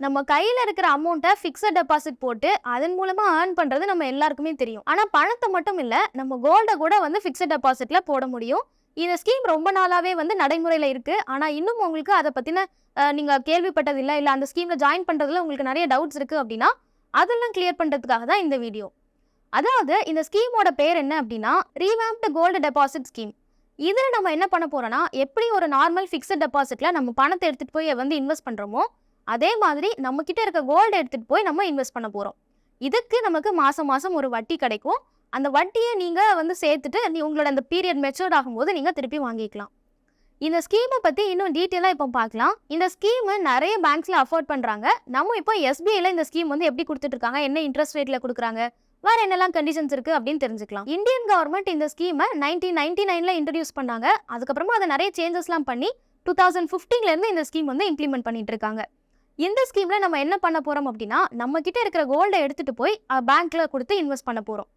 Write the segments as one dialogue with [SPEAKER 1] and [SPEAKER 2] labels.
[SPEAKER 1] நம்ம கையில் இருக்கிற அமௌண்ட்டை ஃபிக்ஸட் டெபாசிட் போட்டு அதன் மூலமாக ஏர்ன் பண்ணுறது நம்ம எல்லாருக்குமே தெரியும். ஆனால் பணத்தை மட்டும் இல்லை நம்ம கோல்டை கூட வந்து ஃபிக்ஸட் டெபாசிட்டில் போட முடியும். இந்த ஸ்கீம் ரொம்ப நாளாகவே வந்து நடைமுறையில் இருக்குது ஆனால் இன்னும் உங்களுக்கு அதை பற்றின நீங்கள் கேள்விப்பட்டதில்லை கேள்விப்பட்டது அந்த ஸ்கீமில் ஜாயின் பண்ணுறதுல உங்களுக்கு நிறைய டவுட்ஸ் இருக்குது அப்படின்னா அதெல்லாம் கிளியர் பண்ணுறதுக்காக தான் இந்த வீடியோ அதாவது இந்த ஸ்கீமோட பேர் என்ன அப்படின்னா ரீவேம்ப்டு கோல்டு டெபாசிட் ஸ்கீம் இதில் நம்ம என்ன பண்ண போகிறோன்னா எப்படி ஒரு நார்மல் ஃபிக்ஸட் டெபாசிட்டில் நம்ம பணத்தை எடுத்துகிட்டு போய் வந்து இன்வெஸ்ட் பண்ணுறோமோ அதே மாதிரி நம்மக்கிட்ட இருக்க கோல்டு எடுத்துகிட்டு போய் நம்ம இன்வெஸ்ட் பண்ண போகிறோம் இதுக்கு நமக்கு மாதம் மாதம் ஒரு வட்டி கிடைக்கும். அந்த வட்டியை நீங்கள் வந்து சேர்த்துட்டு நீ உங்களோட அந்த பீரியட் மெச்சூர்ட் ஆகும்போது நீங்கள் திருப்பி வாங்கிக்கலாம். இந்த ஸ்கீமை பற்றி இன்னும் டீட்டெயிலாக இப்போ பார்க்கலாம். இந்த ஸ்கீமு நிறைய பேங்க்ஸில் அஃபோர்ட் பண்ணுறாங்க நம்ம இப்போ எஸ்பிஐயில் இந்த ஸ்கீம் வந்து எப்படி கொடுத்துட்ருக்காங்க என்ன இன்ட்ரெஸ்ட் ரேட்டில் கொடுக்குறாங்க? வேற என்னெல்லாம் கண்டிஷன்ஸ் இருக்குது அப்படின்னு தெரிஞ்சுக்கலாம். இந்தியன் கவர்மெண்ட் இந்த ஸ்கீமை நைன்டீன் நைன்டி நைனில் இன்ட்ரடியூஸ் பண்ணாங்க. அதுக்கப்புறமா அதை நிறைய சேஞ்சஸ்லாம் பண்ணி டூ தௌசண்ட் ஃபிஃப்டீன்லேருந்து இந்த ஸ்கீம் வந்து இம்ப்ளிமெண்ட் பண்ணிட்டு இருக்காங்க. இந்த ஸ்கீமில் நம்ம என்ன பண்ண போகிறோம் அப்படின்னா நம்ம இருக்கிற கோல்டை எடுத்துகிட்டு போய் பேங்க்கில் கொடுத்து இன்வெஸ்ட் பண்ண போகிறோம்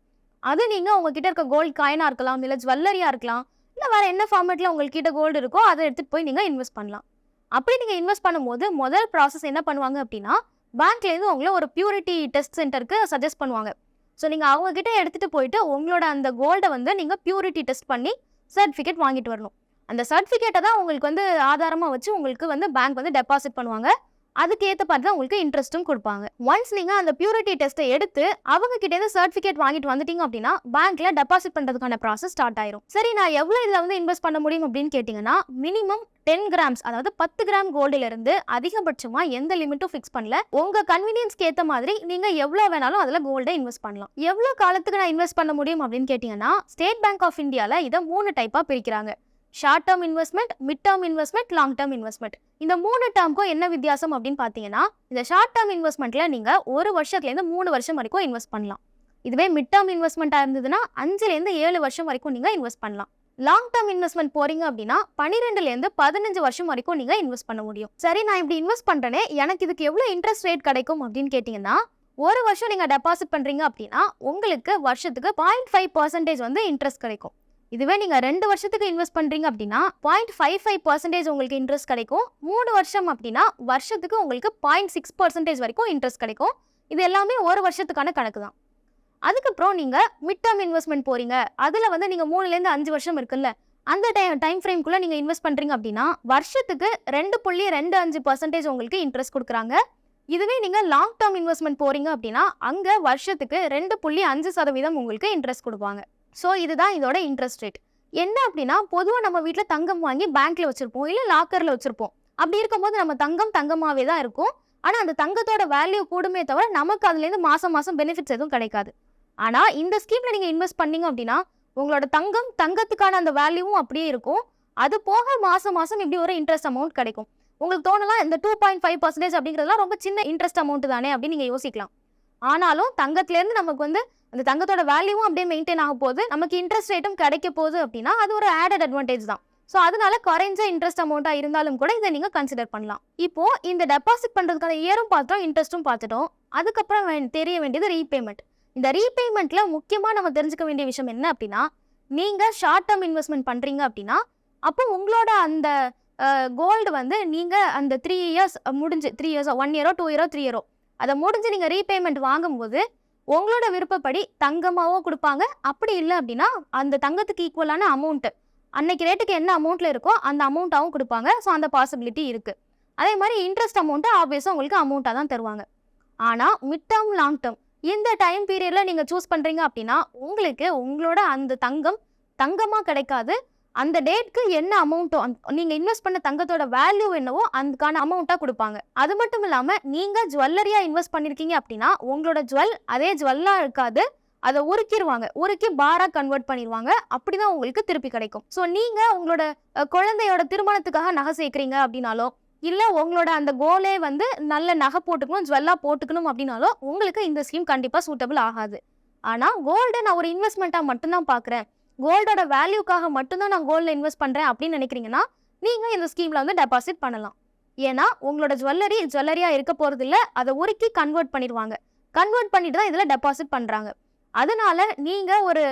[SPEAKER 1] அது நீங்கள் உங்ககிட்ட இருக்க கோல்டு காயினாக இருக்கலாம் இல்லை ஜுவல்லரியாக இருக்கலாம் இல்லை வேறு என்ன ஃபார்மேட்டில் உங்கள்கிட்ட கோல்டு இருக்கோ அதை எடுத்துகிட்டு போய் நீங்கள் இன்வெஸ்ட் பண்ணலாம். அப்படி நீங்கள் இன்வெஸ்ட் பண்ணும்போது முதல் ப்ராசஸ் என்ன பண்ணுவாங்க அப்படின்னா பேங்க்லேருந்து உங்களை ஒரு பியூரிட்டி டெஸ்ட் சென்டருக்கு சஜஸ்ட் பண்ணுவாங்க. ஸோ நீங்கள் அவங்க எடுத்துகிட்டு போயிட்டு உங்களோட அந்த கோல்டை வந்து நீங்கள் பியூரிட்டி டெஸ்ட் பண்ணி சர்டிஃபிகேட் வாங்கிட்டு வரணும். அந்த சர்டிஃபிகேட்டை தான் உங்களுக்கு வந்து ஆதாரமாக வச்சு உங்களுக்கு வந்து பேங்க் வந்து டெபாசிட் பண்ணுவாங்க. அதுக்கேற்ற மாதிரி தான் உங்களுக்கு இன்ட்ரெஸ்ட்டும் கொடுப்பாங்க. ஒன்ஸ் நீங்கள் அந்த பியூரிட்டி டெஸ்ட்டை எடுத்து அவங்க கிட்டேருந்து சர்டிஃபிகேட் வாங்கிட்டு வந்துட்டீங்க அப்படின்னா பேங்க்ல டெபாசிட் பண்ணுறதுக்கான ப்ராசஸ் ஸ்டார்ட் ஆயிரும். சரி நான் எவ்வளோ இதில் வந்து இன்வெஸ்ட் பண்ண முடியும் அப்படின்னு கேட்டிங்கன்னா மினிமம் டென் கிராம்ஸ் அதாவது பத்து கிராம் கோல்டுல இருந்து அதிகபட்சமா எந்த லிமிட்டும் ஃபிக்ஸ் பண்ணல. உங்க கன்வீனியன்ஸ்க்கு ஏற்ற மாதிரி நீங்க எவ்வளோ வேணாலும் அதில் கோல்டை இன்வெஸ்ட் பண்ணலாம். எவ்வளோ காலத்துக்கு நான் இன்வெஸ்ட் பண்ண முடியும் அப்படின்னு கேட்டிங்கன்னா ஸ்டேட் பேங்க் ஆஃப் இந்தியாவில் இதை மூணு டைப்பாக பிரிக்கிறாங்க. Short term investment mid term investment long term investment இந்த மூணு டேர்முக்கும் என்ன வித்தியாசம் அப்படின்னு பார்த்தீங்கன்னா இந்த ஷார்ட் டேர்ம் இன்வெஸ்ட்மெண்ட்டில் நீங்கள் ஒரு வருஷத்துலேருந்து மூணு வருஷம் வரைக்கும் இன்வெஸ்ட் பண்ணலாம். இதுவே மிட் டேர்ம் இன்வெஸ்ட்மெண்ட்டாக இருந்ததுன்னா அஞ்சுலேருந்து ஏழு வருஷம் வரைக்கும் நீங்கள் இன்வெஸ்ட் பண்ணலாம். லாங் டேர்ம் இன்வெஸ்ட்மெண்ட் போறீங்க அப்படின்னா பன்னிரெண்டுலேருந்து பதினஞ்சு வருஷம் வரைக்கும் நீங்கள் இன்வெஸ்ட் பண்ண முடியும். சரி நான் இப்படி இன்வெஸ்ட் பண்ணுறேனே எனக்கு இதுக்கு எவ்வளோ இன்ட்ரெஸ்ட் ரேட் கிடைக்கும் அப்படின்னு கேட்டிங்கன்னா ஒரு வருஷம் நீங்கள் டெபாசிட் பண்ணுறீங்க அப்படின்னா உங்களுக்கு வருஷத்துக்கு பாயிண்ட் ஃபைவ் பர்சன்டேஜ் வந்து இன்ட்ரெஸ்ட் கிடைக்கும். இதுவே நீங்கள் ரெண்டு வருஷத்துக்கு இன்வெஸ்ட் பண்ணுறீங்க அப்படின்னா பாயிண்ட் ஃபைவ் ஃபைவ் பர்சன்டேஜ் உங்களுக்கு இன்ட்ரெஸ்ட் கிடைக்கும். மூணு வருஷம் அப்படின்னா வருஷத்துக்கு உங்களுக்கு பாயிண்ட் சிக்ஸ் பர்சன்டேஜ் வரைக்கும் இன்ட்ரெஸ்ட் கிடைக்கும். இது எல்லாமே ஒரு வருஷத்துக்கான கணக்கு தான். அதுக்கப்புறம் நீங்கள் மிட் டேர்ம் இன்வெஸ்ட்மெண்ட் போறீங்க. அதில் வந்து நீங்கள் மூணுலேருந்து அஞ்சு வருஷம் இருக்குல்ல அந்த டைம் டைம் ஃப்ரேம்குள்ளே நீங்கள் இன்வெஸ்ட் பண்ணுறீங்க அப்படின்னா வருஷத்துக்கு ரெண்டு புள்ளி ரெண்டு அஞ்சு பர்சன்டேஜ் உங்களுக்கு இன்ட்ரெஸ்ட் கொடுக்குறாங்க. இதுவே நீங்கள் லாங் டேர்ம் இன்வெஸ்ட்மெண்ட் போகிறீங்க அப்படின்னா அங்கே வருஷத்துக்கு ரெண்டு புள்ளி அஞ்சு சதவீதம் உங்களுக்கு இன்ட்ரெஸ்ட் கொடுப்பாங்க. ஸோ இதுதான் இதோட இன்ட்ரெஸ்ட் ரேட் என்ன அப்படின்னா பொதுவாக நம்ம வீட்டில் தங்கம் வாங்கி பேங்க்ல வச்சுருப்போம் இல்லை லாக்கரில் வச்சுருப்போம். அப்படி இருக்கும்போது நம்ம தங்கம் தங்கமாகவே தான் இருக்கும். ஆனால் அந்த தங்கத்தோட வேல்யூ கூடுமே தவிர நமக்கு அதுலேருந்து மாதம் மாதம் பெனிஃபிட்ஸ் எதுவும் கிடைக்காது. ஆனால் இந்த ஸ்கீமில் நீங்கள் இன்வெஸ்ட் பண்ணீங்க அப்படின்னா உங்களோட தங்கம் தங்கத்துக்கான அந்த வேல்யூவும் அப்படியே இருக்கும். அது போக மாதம் மாதம் இப்படி ஒரு இன்ட்ரெஸ்ட் அமௌண்ட் கிடைக்கும். உங்களுக்கு தோணலாம் இந்த டூ பாயிண்ட் ஃபைவ் பர்சன்டேஜ் அப்படிங்கிறதுலாம் ரொம்ப சின்ன இன்ட்ரெஸ்ட் அமௌண்ட் தானே அப்படின்னு நீங்கள் யோசிக்கலாம். ஆனாலும் தங்கத்துலேருந்து நமக்கு வந்து அந்த தங்கத்தோட வேல்யூவும் அப்படியே மெயின்டைன் ஆக போகுது. நமக்கு இன்ட்ரெஸ்ட் ரேட்டும் கிடைக்க போகுது அப்படின்னா அது ஒரு ஆடட் அட்வான்டேஜ் தான். ஸோ அதனால குறைஞ்ச இன்ட்ரெஸ்ட் அமௌண்ட்டாக இருந்தாலும் கூட இதை நீங்கள் கன்சிடர் பண்ணலாம். இப்போ இந்த டெபாசிட் பண்ணுறதுக்கான இயரும் பார்த்தோம் இன்ட்ரெஸ்ட்டும் பார்த்துட்டோம். அதுக்கப்புறம் தெரிய வேண்டியது ரீபேமெண்ட் இந்த ரீபேமெண்ட்டில் முக்கியமாக நம்ம தெரிஞ்சுக்க வேண்டிய விஷயம் என்ன அப்படின்னா நீங்கள் ஷார்ட் டேர்ம் இன்வெஸ்ட்மெண்ட் பண்ணுறீங்க அப்படின்னா அப்போ உங்களோட அந்த கோல்டு வந்து நீங்கள் அந்த த்ரீ இயர்ஸ் முடிஞ்சு த்ரீ இயர்ஸோ ஒன் இயரோ டூ இயரோ த்ரீ இயரோ அதை முடிஞ்சு நீங்கள் ரீபேமெண்ட் வாங்கும்போது உங்களோட விருப்பப்படி தங்கமாகவும் கொடுப்பாங்க. அப்படி இல்லை அப்படின்னா அந்த தங்கத்துக்கு ஈக்குவலான அமௌண்ட்டு அன்னைக்கு ரேட்டுக்கு என்ன அமௌண்ட்டில் இருக்கோ அந்த அமௌண்ட்டாகவும் கொடுப்பாங்க. ஸோ அந்த பாசிபிலிட்டி இருக்குது அதே மாதிரி இன்ட்ரெஸ்ட் அமௌண்ட்டு ஆப்வியஸாக உங்களுக்கு அமௌண்ட்டாக தான் தருவாங்க. ஆனால் மிட் டேர்ம் லாங் டேர்ம் இந்த டைம் பீரியடில் நீங்கள் சூஸ் பண்ணுறீங்க அப்படின்னா உங்களுக்கு உங்களோட அந்த தங்கம் தங்கமாக கிடைக்காது. அந்த டேட்க்கு என்ன அமௌண்ட்டோ நீங்கள் இன்வெஸ்ட் பண்ண தங்கத்தோட வேல்யூ என்னவோ அதுக்கான அமௌண்ட்டாக கொடுப்பாங்க. அது மட்டும் இல்லாமல் நீங்கள் ஜுவல்லரியாக இன்வெஸ்ட் பண்ணியிருக்கீங்க அப்படின்னா உங்களோட ஜுவல் அதே ஜுவல்லாக இருக்காது. அதை உருக்கிடுவாங்க உருக்கி பாரா கன்வெர்ட் பண்ணிடுவாங்க அப்படி தான் உங்களுக்கு திருப்பி கிடைக்கும். ஸோ நீங்கள் உங்களோட குழந்தையோட திருமணத்துக்காக நகை சேர்க்குறீங்க அப்படின்னாலோ இல்லை உங்களோட அந்த கோலே வந்து நல்ல நகை போட்டுக்கணும் ஜுவல்லாக போட்டுக்கணும் அப்படின்னாலோ உங்களுக்கு இந்த ஸ்கீம் கண்டிப்பாக சூட்டபிள் ஆகாது. ஆனால் கோல்டை நான் ஒரு இன்வெஸ்ட்மெண்ட்டாக மட்டும்தான் பார்க்குறேன் கோல்டோட வேல்யூக்காக மட்டும்தான் நான் கோல்டில் இன்வெஸ்ட் பண்ணுறேன் அப்படின்னு நினைக்கிறீங்கன்னா நீங்கள் இந்த ஸ்கீமில் வந்து டெபாசிட் பண்ணலாம். ஏன்னா உங்களோட ஜுவல்லரி ஜுவல்லரியாக இருக்க போகிறதில்ல அதை உருக்கி கன்வெர்ட் பண்ணிடுவாங்க. கன்வெர்ட் பண்ணிட்டு தான் இதில் டெபாசிட் பண்ணுறாங்க அதனால நீங்கள் ஒரு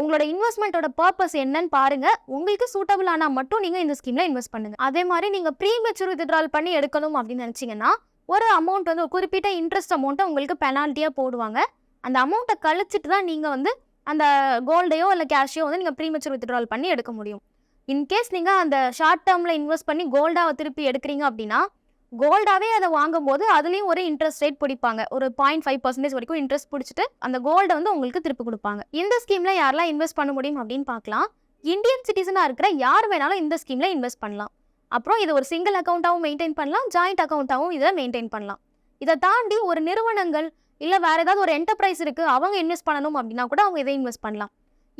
[SPEAKER 1] உங்களோட இன்வெஸ்ட்மெண்ட்டோட பர்பஸ் என்னன்னு பாருங்க. உங்களுக்கு சூட்டபிள் ஆனால் மட்டும் நீங்கள் இந்த ஸ்கீமில் இன்வெஸ்ட் பண்ணுங்க. அதே மாதிரி நீங்கள் ப்ரீ மெச்சூர் வித்ட்ரால் பண்ணி எடுக்கணும் அப்படின்னு நினச்சிங்கன்னா ஒரு அமௌண்ட் வந்து ஒரு குறிப்பிட்ட இன்ட்ரெஸ்ட் அமௌண்ட்டை உங்களுக்கு பெனால்ட்டியாக போடுவாங்க. அந்த அமௌண்ட்டை கழிச்சிட்டு தான் நீங்கள் வந்து அந்த கோல்டையோ இல்லை கேஷையோ வந்து நீங்கள் ப்ரீமெச்சூர் வித்ட்ரால் பண்ணி எடுக்க முடியும். இன்கேஸ் நீங்கள் அந்த ஷார்ட் டேர்மில் இன்வெஸ்ட் பண்ணி கோல்டாக திருப்பி எடுக்கிறீங்க அப்படின்னா கோல்டாகவே அதை வாங்கும்போது அதுலேயும் ஒரு இன்ட்ரெஸ்ட் ரேட் பிடிப்பாங்க. ஒரு பாயிண்ட் ஃபைவ் பர்சன்டேஜ் வரைக்கும் இன்ட்ரெஸ்ட் பிடிச்சிட்டு அந்த கோல்டை வந்து உங்களுக்கு திருப்பி கொடுப்பாங்க. இந்த ஸ்கீமில் யாரெல்லாம் இன்வெஸ்ட் பண்ண முடியும் அப்படின்னு பார்க்கலாம். இந்தியன் சிட்டிசனாக இருக்கிற யார் வேணாலும் இந்த ஸ்கீமில் இன்வெஸ்ட் பண்ணலாம். அப்புறம் இதை ஒரு சிங்கிள் அக்கௌண்ட்டாகவும் மெயின்டைன் பண்ணலாம். ஜாயிண்ட் அக்கௌண்ட்டாகவும் இதை மெயின்டைன் பண்ணலாம். இதை தாண்டி ஒரு நிறுவனங்கள் இல்லை வேறு ஏதாவது ஒரு என்டர்பிரைஸ் இருக்குது அவங்க இன்வெஸ்ட் பண்ணணும் அப்படின்னா கூட அவங்க இதை இன்வெஸ்ட் பண்ணலாம்.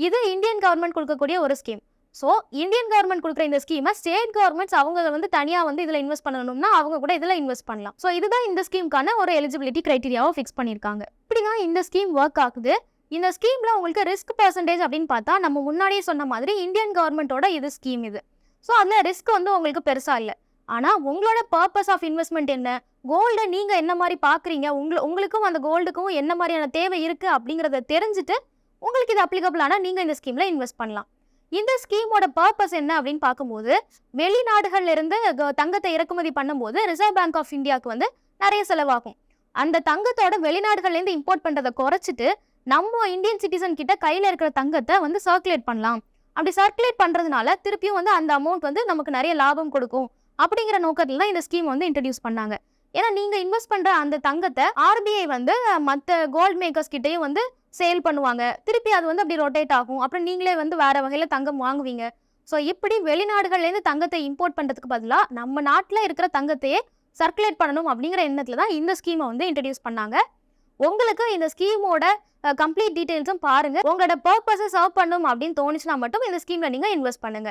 [SPEAKER 1] இது இந்தியன் கவர்மெண்ட் கொடுக்கக்கூடிய ஒரு ஸ்கீம் ஸோ இந்தியன் கவர்மெண்ட் கொடுக்குற இந்த ஸ்கீமை ஸ்டேட் கவர்மெண்ட்ஸ் அவங்க வந்து தனியாக வந்து இதில் இன்வெஸ்ட் பண்ணணும்னா அவங்க கூட இதில் இன்வெஸ்ட் பண்ணலாம். ஸோ இதுதான் இந்த ஸ்கீமுக்கான ஒரு எலிஜிபிலிட்டி க்ரைட்டீரியாவை ஃபிக்ஸ் பண்ணியிருக்காங்க. இப்படி தான் இந்த ஸ்கீம் ஒர்க் ஆகுது. இந்த ஸ்கீமில் உங்களுக்கு ரிஸ்க் பர்சன்டேஜ் அப்படின்னு பார்த்தா நம்ம முன்னாடியே சொன்ன மாதிரி இந்தியன் கவர்மெண்ட்டோட இது ஸ்கீம் இது. ஸோ அதில் ரிஸ்க் வந்து உங்களுக்கு பெருசாக இல்லை. ஆனால் உங்களோட பர்பஸ் ஆஃப் இன்வெஸ்ட்மெண்ட் என்ன? கோல்டை நீங்கள் என்ன மாதிரி பார்க்குறீங்க உங்களை உங்களுக்கும் அந்த கோல்டுக்கும் என்ன மாதிரியான தேவை இருக்குது அப்படிங்கிறத தெரிஞ்சுட்டு உங்களுக்கு இது அப்ளிகபிள் ஆனால் நீங்கள் இந்த ஸ்கீமில் இன்வெஸ்ட் பண்ணலாம். இந்த ஸ்கீமோட பர்பஸ் என்ன அப்படின்னு பார்க்கும்போது வெளிநாடுகள்லேருந்து தங்கத்தை இறக்குமதி பண்ணும்போது ரிசர்வ் பேங்க் ஆஃப் இந்தியாவுக்கு வந்து நிறைய செலவாகும். அந்த தங்கத்தோட வெளிநாடுகள்லேருந்து இம்போர்ட் பண்ணுறதை குறைச்சிட்டு நம்ம இந்தியன் சிட்டிசன் கிட்ட கையில் இருக்கிற தங்கத்தை வந்து சர்க்குலேட் பண்ணலாம். அப்படி சர்க்குலேட் பண்ணுறதுனால திருப்பியும் வந்து அந்த அமௌண்ட் வந்து நமக்கு நிறைய லாபம் கொடுக்கும். அப்படிங்கிற நோக்கத்தில் தான் இந்த ஸ்கீம் வந்து இன்ட்ரடியூஸ் பண்ணாங்க. ஏன்னா நீங்கள் இன்வெஸ்ட் பண்ணுற அந்த தங்கத்தை ஆர்பிஐ வந்து மற்ற கோல்ட் மேக்கர்ஸ் கிட்டேயும் வந்து சேல் பண்ணுவாங்க. திருப்பி அது வந்து அப்படி ரொட்டேட் ஆகும். அப்புறம் நீங்களே வந்து வேறு வகையில் தங்கம் வாங்குவீங்க. ஸோ இப்படி வெளிநாடுகள்லேருந்து தங்கத்தை இம்போர்ட் பண்ணுறதுக்கு பதிலாக நம்ம நாட்டில் இருக்கிற தங்கத்தையே சர்க்குலேட் பண்ணணும் அப்படிங்கிற எண்ணத்தில் தான் இந்த ஸ்கீமை வந்து இன்ட்ரடியூஸ் பண்ணாங்க. உங்களுக்கு இந்த ஸ்கீமோட கம்ப்ளீட் டீட்டெயில்ஸும் பாருங்கள் உங்களோட பர்பஸை சர்வ் பண்ணும் அப்படின்னு தோணுச்சுன்னா மட்டும் இந்த ஸ்கீமில் நீங்கள் இன்வெஸ்ட் பண்ணுங்க.